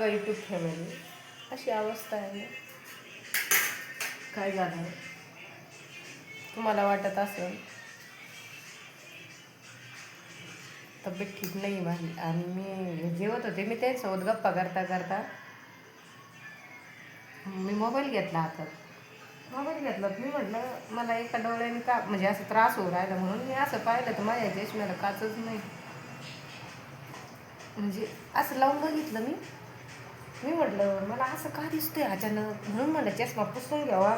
सगळं YouTube family अशी अवस्था आहे काय झालं तुम्हाला वाटत असेल. तब्येत ठीक नाही माझी आणि मी जेवत होते मी त्यांच्यासोबत गप्पा करता करता. मी मोबाईल घेतला हातात मोबाईल घेतला मी म्हटलं मला एका डोळ्याने का म्हणजे असं त्रास होऊ राहिला म्हणून मी असं पाहिलं तर माझ्या चष्म्याला काचच नाही. म्हणजे असं लावून बघितलं मी. मी म्हटलं मला असं का दिसतंय अचानक? म्हणून म्हटलं चष्मा पुसून घ्यावा.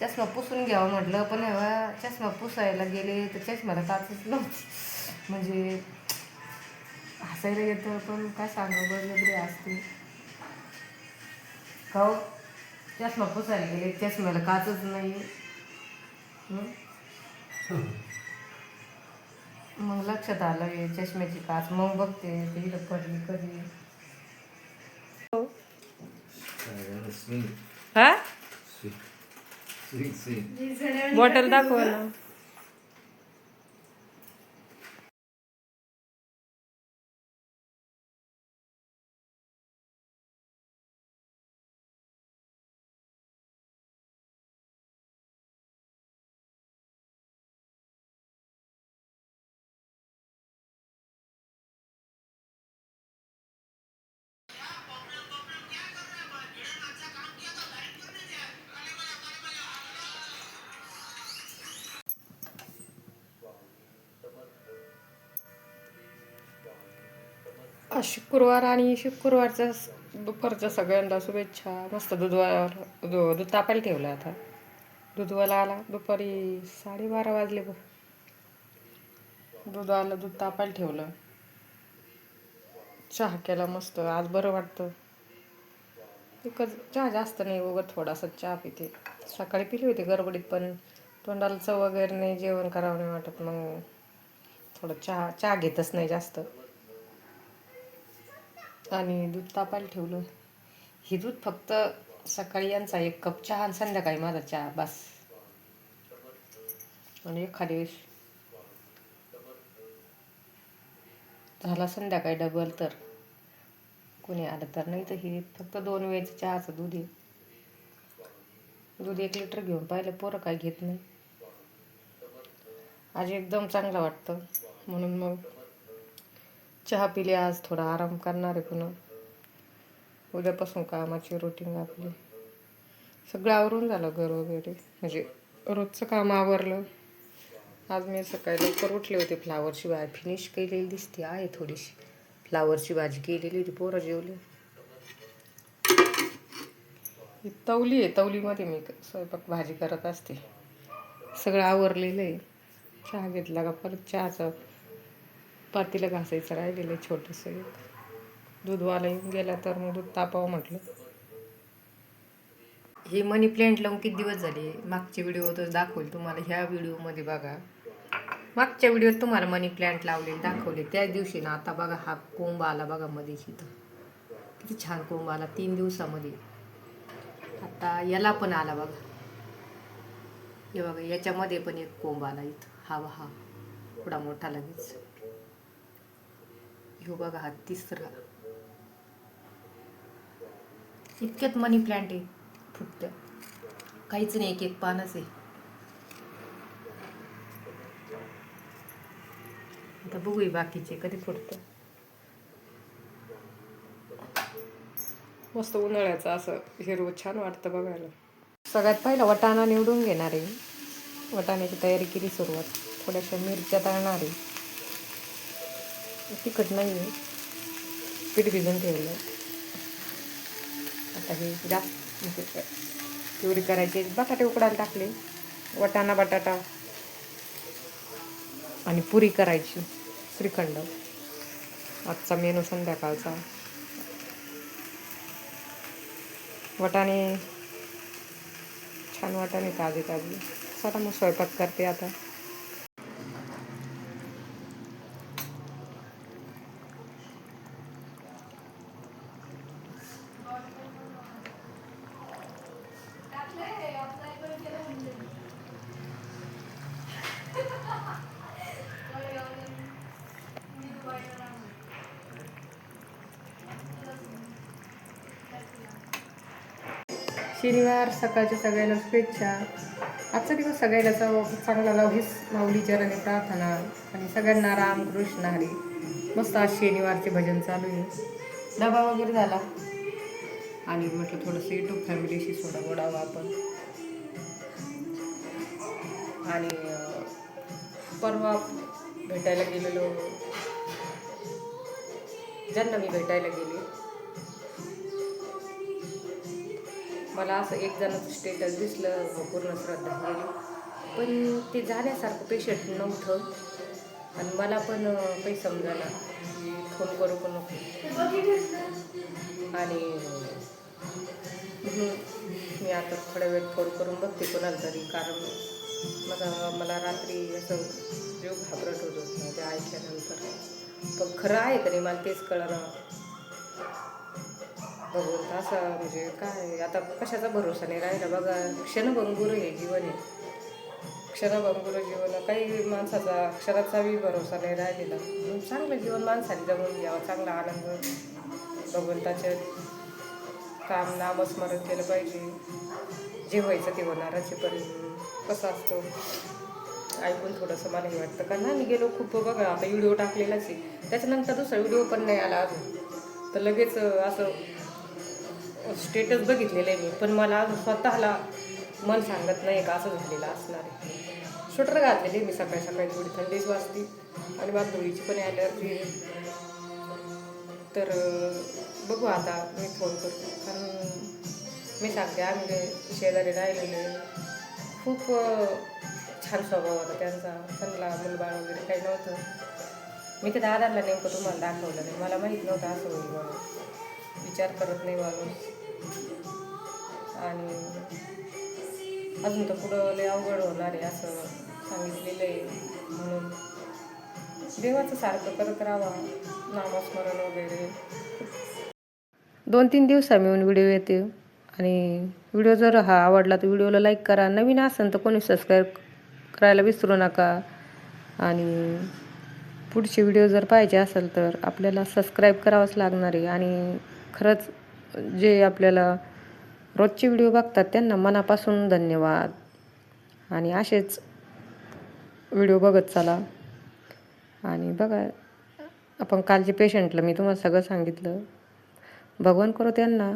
चष्मा पुसून घ्यावा म्हटलं पण जेव्हा चष्मा पुसायला गेले तर चष्म्याला काचच नव्हती. म्हणजे हसायला येतं पण काय सांगा वगैरे असते. का हो? चष्मा पुसायला गेले चष्म्याला काचच नाही मग लक्षात आलं आहे चष्म्याची काच मग बघते तिला पडली कधी? हा? बॉटल दाखव ना. शुक्रवार आणि शुक्रवारचा दुपारच्या सगळ्यांना शुभेच्छा. मस्त दूधवाला दु दूध तापायला ठेवलं आता. दूधवाला आला. दुपारी साडेबारा वाजले बघ. दूध आलं दूध तापायला ठेवलं. चहा केला मस्त. आज बरं वाटतं. एकच चहा जास्त नाही उगत थोडासा. चहा पिते. सकाळी पिली होती गडबडीत पण तोंडाला चव वगैरे नाही जेवण करावं नाही वाटत. मग थोडं चहा चहा घेतच नाही जास्त. आणि दूध तापायला ठेवलं. हे दूध फक्त सकाळी यांचा एक कप चहा आणि संध्याकाळी माझा चहा बस. आणि एखाद्या वेळेस झाला संध्याकाळी डबल तर. कोणी आलं तर नाही तर हे फक्त दोन वेळेचं चहाचं दूध आहे. दूध एक लिटर घेऊन पाहिलं पोरं काय घेत नाही. आज एकदम चांगलं वाटतं. म्हणून मग चहा पिली आज थोडा आराम करणार आहे पुन्हा. उद्यापासून कामाची रुटीन आपली. सगळं आवरून झालं घर वगैरे. म्हणजे रोजचं काम आवरलं. आज मी सकाळी लवकर उठले होते. फ्लावरची भाजी फिनिश केलेली दिसते. आहे थोडीशी. फ्लावरची भाजी केलेली होती. पोरं जेवली. तवली आहे. तवलीमध्ये मी स्वयंपाक भाजी करत असते. सगळं आवरलेलं आहे. चहा घेतला का? परत चहाचं पातीला घासायचं राहिलेलं आहे छोटंसं एक. दूधवाला येऊन गेला तर मग दूध तापावं म्हटलं. हे मनी प्लॅन्ट लावून किती दिवस झाले? मागचे व्हिडिओ तर दाखवले तुम्हाला. ह्या व्हिडिओमध्ये बघा. मागच्या व्हिडिओत तुम्हाला मनी प्लॅन्ट लावले दाखवले. त्याच दिवशी ना आता बघा हा कोंब आला बघा मध्ये इथं. किती छान कोंब आला. तीन दिवसामध्ये. आता याला पण आला बघा. हे बघा याच्यामध्ये पण एक कोंब आला इथं. हा हा. थोडा मोठा लगेच. ह्यो बघा हा तिसरा. इतक्यात मनी प्लांट आहे. फुटत्या काहीच नाही एक एक पानच आहे. आता बघूया बाकीचे कधी फुटतं. मस्त उन्हाळ्याचं असं हिरवं छान वाटतं बघायला. सगळ्यात पहिला वटाणा निवडून घेणार आहे वटाण्याची तयारी केली सुरुवात. थोड्याशा मिरच्या तळणार आहे. तिखट नाही आहे पीठ भिजून ठेवलं आता हे जास्त म्हणजे प्युरी करायची. बटाटे उकडायला टाकले. वटाणा बटाटा आणि पुरी करायची. श्रीखंड. आजचा मेनू संध्याकाळचा. वटाणे छान वाटाणे ताजे ताजे स्वतः मग स्वयंपाक करते आता. शनिवार सकाळच्या सगळ्यांना शुभेच्छा. आजचा दिवस सगळ्याला चांगला लाव हीच माऊली चरणी प्रार्थना. आणि सगळ्यांना राम कृष्ण हरी. मस्त आज शनिवारचे भजन चालू आहे. डबा वगैरे झाला? आणि म्हटलं थोडंसं युट्यूब फॅमिलीशी सोडा बोडावं आपण. आणि परवा भेटायला गेलेलो. ज्यांना मी भेटायला गेले. मला असं एक जणाचं स्टेटस दिसलं पूर्ण श्रद्धा गेली पण ते जाण्यासारखं पेशंट नव्हतं. आणि मला पण काही समजायला फोन करू पण नको. आणि म्हणून मी आता थोड्या वेळ फोन करून बघते कोणाला तरी. कारण मला मला रात्री असं जीव घाबरट होत होता ते ऐकल्यानंतर. पण खरं आहे तरी मला तेच कळलं. बघून असं म्हणजे काय आता कशाचा भरोसा नाही राहिला बघा. क्षणभंगूर हे जीवन आहे क्षणभंगूर जीवन काही माणसाचा क्षणाचाही भरोसा नाही राहिलेला. चांगलं जीवन माणसाने जगून घ्यावं चांगला आनंद भगवंताचे काम नामस्मरण केलं पाहिजे. जे व्हायचं ते होणारच पण कसं असतं? ऐकून थोडंसं मला हे वाटतं. कारण आम्ही गेलो खूप बघा आता व्हिडिओ टाकलेलाच आहे. त्याच्यानंतर दुसरा व्हिडिओ पण नाही आला अजून. तर लगेच असं स्टेटस बघितलेलं आहे मी पण मला स्वतःला मन सांगत नाही का असं झालेलं असणार आहे. स्वेटर घातलेली मी सकाळी सकाळी थोडी थंडीच वाजती. आणि मला धुळीची पण ॲलर्जी आहे. तर बघू आता मी फोन करतो कारण मी सांगते आम्ही शेजारी राहिलेले खूप छान स्वभाव होता त्यांचा. चांगला मुलबाळ वगैरे काही नव्हतं. मी ते दादाला नेमकं तुम्हाला दाखवलं नाही. मला माहीत नव्हतं असं होईल म्हणून. विचार करत नाही माणूस. आणि अजून तर पुढं लय अवघड होणार आहे असं सांगितलेलं आहे म्हणून. देवाचं सारखं करत राहावा नामस्मरण वगैरे. दोन तीन दिवसा मिळून व्हिडिओ येते. आणि व्हिडिओ जर हा आवडला तर व्हिडिओला लाईक करा. नवीन असेल तर कोणी सबस्क्राईब करायला विसरू नका. आणि पुढचे व्हिडिओ जर पाहिजे असेल तर आपल्याला सबस्क्राईब करावंच लागणार आहे. आणि खरंच जे आपल्याला रोजचे व्हिडिओ बघतात त्यांना मनापासून धन्यवाद. आणि असेच व्हिडिओ बघत चला. आणि बघा आपण कालचे पेशंटला मी तुम्हाला सगळं सांगितलं. भगवान करो त्यांना.